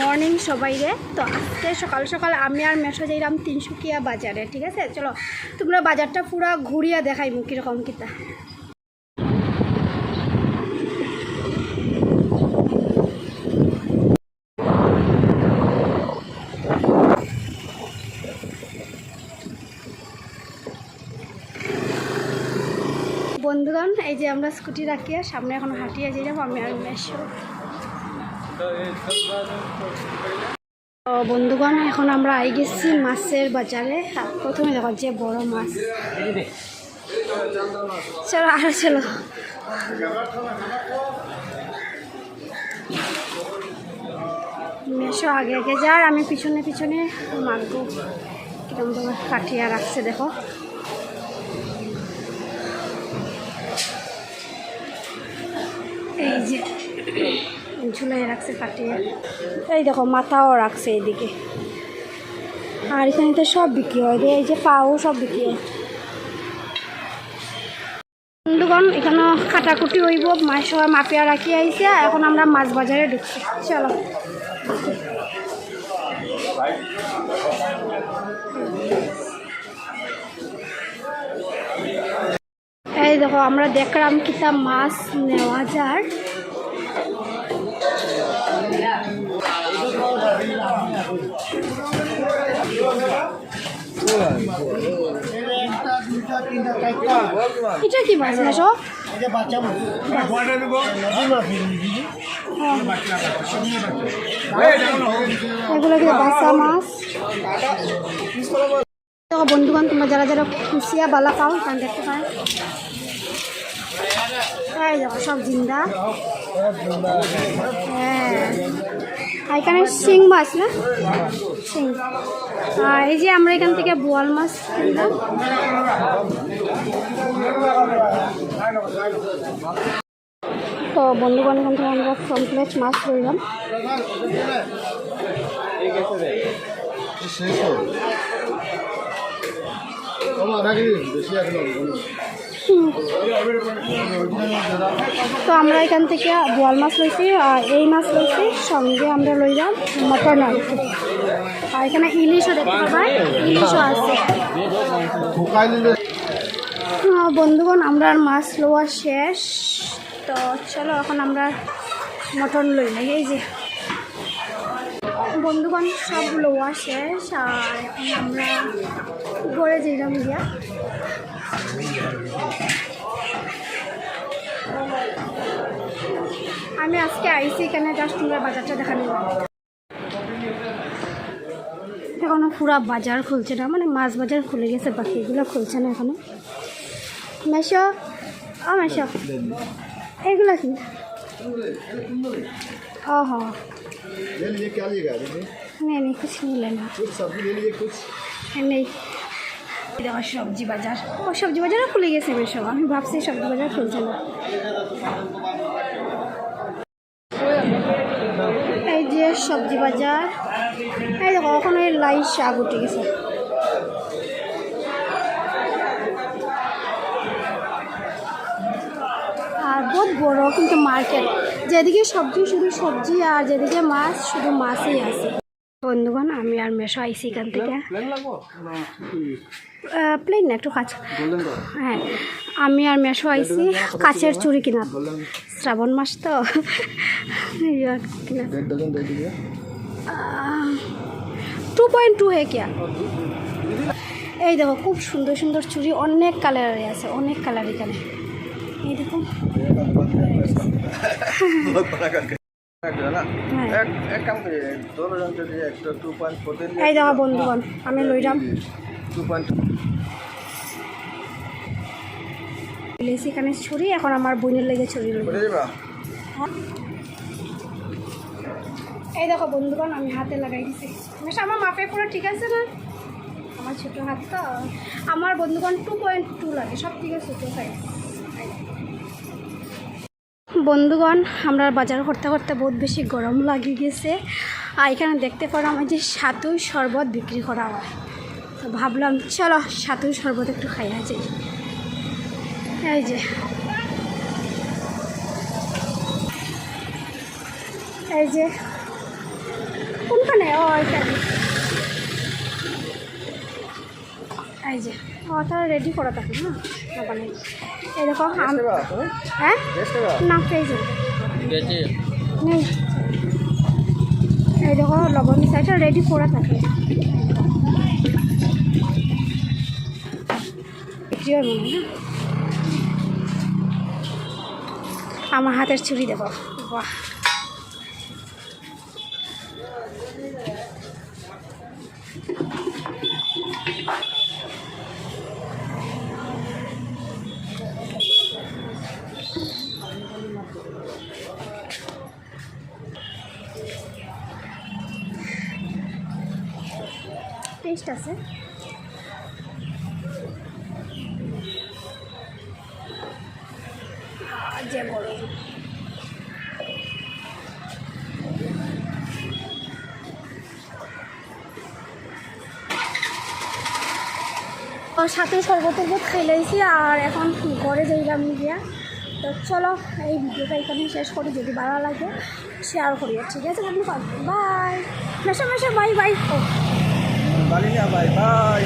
Morning সবাই রে। তো আজকে সকাল সকাল আমি আর মেশো যাইলাম তিনশুকিয়া বাজারে, ঠিক আছে? চলো, তোমরা বাজারটা পুরা ঘুরিয়া দেখাই কীরকম কিতা বন্ধুগণ, এই যে আমরা স্কুটি রাখিয়া সামনে এখন হাঁটিয়ে যাইলাম আমি আর মেশো। বন্ধুগণ, এখন আমরা আই গেছি মাছের বাজারে। প্রথমে দেখো যে বড় মাছ। চলো, আর চলো। মেশো আগে আগে যার আমি পিছনে পিছনে মাখবো কিরম ভাবে কাঠিয়া রাখছে, দেখো। এই যে। ঝুলাই রাখছে কাটিয়ে এই দেখো, মাথাও রাখছে এদিকে। আর এখানে তো সব বিক্রি হয়, এই যে পাও সব বিক্রি হয়। বন্ধুগণ, এখানে কাটাকুটি হইব মাছ সবাই মাপিয়া রাখি আইছে এখন আমরা মাছ বাজারে ঢুকছি। চলো। এই দেখো, আমরা দেখলাম কিতা মাছ নেওয়া যায় এটা কি মাছ না সব? এগুলো কি বাচ্চা মাছ? বন্ধুগণ তোমরা যারা যারা খুশিয়া বালা পাও এখানে দেখতে দেখো, সব জিন্দা। হ্যাঁ। এখানে শিং মাছ না? শিং। আর এই যে আমরা এখান থেকে বোয়াল মাছ কিনলাম। তো বন্ধুগণ, এখান থেকে আমরা কমপ্লেট মাছ ধরলাম। তো আমরা এখান থেকে বোয়াল মাছ লইছি, আর এই মাছ লইছি, সঙ্গে আমরা লইলাম মটন আর এখানে ইলিশও দেখতে পাবেন ইলিশও আছে। বন্ধুগণ, আমরা আর মাছ লওয়া শেষ। তো চলো, এখন আমরা মটন লই নাই, এই যে। বন্ধুগণ সব লওয়া শেষ আর এখন আমরা ঘরে যেলাম গিয়া। আমি আজকে আইসি এখানে জাস্ট তোমরা বাজারটা দেখা নিব এখনও পুরা বাজার খুলছে না মানে মাছ বাজার খুলে গেছে বাকি এগুলো খুলছে না এখনও। মেশো ও মেশো এগুলো কি? ও হ ले लीजिए क्या लीजिएगा देखिए नहीं नहीं कुछ नहीं लेना कुछ सब्जी ले लीजिए कुछ নেই দেখো সবজি বাজার ও সবজি বাজারও খুলে গেছে বেশ সব। আমি ভাবছি সবজি বাজার খুলছে না এই যে সবজি বাজার এই দেখো ওখানে লাই শাক উঠে গেছে আর বহুত বড় কিন্তু মার্কেট যেদিকে সবজি, শুধু সবজি আর যেদিকে মাছ, শুধু মাছই আছে। বন্ধুগণ, আমি আর মেশো আইসি এখান থেকে। প্লেন না, একটু কাছে। হ্যাঁ আমি আর মেশো আইসি কাছের চুরি কিনা। শ্রাবণ মাস তো। টু পয়েন্ট টু হে কিয়া এই দেখো, খুব সুন্দর সুন্দর চুড়ি অনেক কালারের আছে, অনেক কালার এখানে। এই দেখো। पॉइंट फोर दे এই দেখো বন্ধুগণ আমি লইলাম टू पॉइंट লেছি এখানে ছুরি এখন আমার বোনের লেগে ছুরি লইব बोले बा এই দেখো বন্ধুগণ আমি হাতে লাগাই দিছি বেশ আমার মাপে পুরো ঠিক আছে না আমার ছোটো হাত তো আমার বন্ধুগণ টু পয়েন্ট টু লাগে সব থেকে ছোটো সাইজ বন্ধুগণ, আমরা বাজার করতে করতে বহুত বেশি গরম লাগিয়ে গেছে। আর এখানে দেখতে পারলাম যে সাতু শরবত বিক্রি করা হয়। তো ভাবলাম, চলো সাতু শরবত একটু খাই আছে এই যে। এই যে। কোনখানে? ও এই যে। ও তারা রেডি করা থাকে না, বানাই। তুমি হ্যাঁ? না পেয়েছি নেই। এই দেখো লবণ সাইডটা রেডি করা থাকে। আমার হাতের ছুরি দেবো বাহ। টেস্ট আছে। যে গরম সাথে শরবত টরবত খাই আর এখন ঘরে যাইলাম গিয়া। তো চলো, এই ভিডিওটা এখানে শেষ করি, যদি ভালো লাগে শেয়ার করি ঠিক আছে? ধন্যবাদ বাই মেশো মেশো বাই বাই ও বালিনা বাই বাই